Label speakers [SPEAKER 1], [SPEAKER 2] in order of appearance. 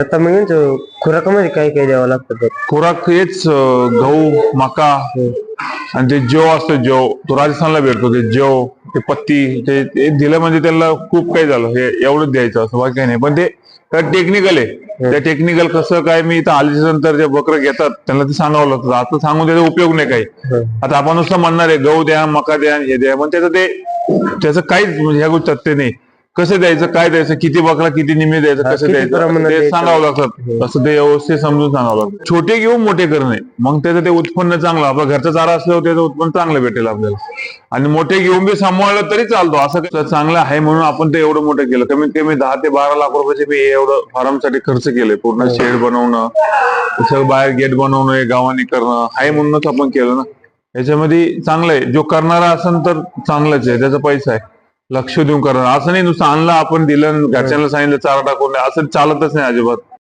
[SPEAKER 1] आता मग खुराकामध्ये काय काय द्यावं लागतं
[SPEAKER 2] खुराक हेच अं, गहू मका आणि ते जव असतं जव. तो राजस्थानला भेटतो ते जव ते पत्ती ते ते दिलं म्हणजे त्याला खूप काही झालं. हे एवढंच द्यायचं असं बाकी काही नाही. पण ते टेक्निकल आहे. त्या टेक्निकल कसं काय मी इथं आल्याच्यानंतर जे बकरं घेतात त्यांना ते सांगावं लागतं. आता सांगून त्याचा उपयोग नाही काही. आता आपण नुसतं म्हणणार आहे गहू द्या मका द्या हे द्या. पण त्याचं ते त्याचं काहीच म्हणजे ह्या गोष्टी तथ्य नाही. कसं द्यायचं काय द्यायचं किती बकरा किती निमी द्यायचं कसं द्यायचं? ते? सांगावं लागतं. असं ते व्यवस्थित समजून सांगावं लागतं. छोटे घेऊन मोठे करणे मग त्याचं ते उत्पन्न चांगलं. आपला घरचा चारा असल्यावर त्याचं उत्पन्न चांगलं भेटेल आपल्याला. आणि मोठे घेऊन बी सांभाळलं तरी चालतो. असं चांगलं आहे म्हणून आपण ते एवढं मोठं केलं. कमीत कमी दहा ते बारा लाख रुपयाचे मी हे एवढं फार्मसाठी खर्च केलंय पूर्ण शेड बनवणं सगळं बाहेर गेट बनवणं हे गावाने करणं आहे म्हणूनच आपण केलं ना. याच्यामध्ये चांगलं आहे. जो करणारा असेल तर चांगलंच आहे. त्याचा पैसा आहे. लक्ष देऊन करणार. असं नाही नुसतं आणलं आपण दिलं घरच्यांना सांगितलं चारा टाकून असं चालतच नाही अजिबात.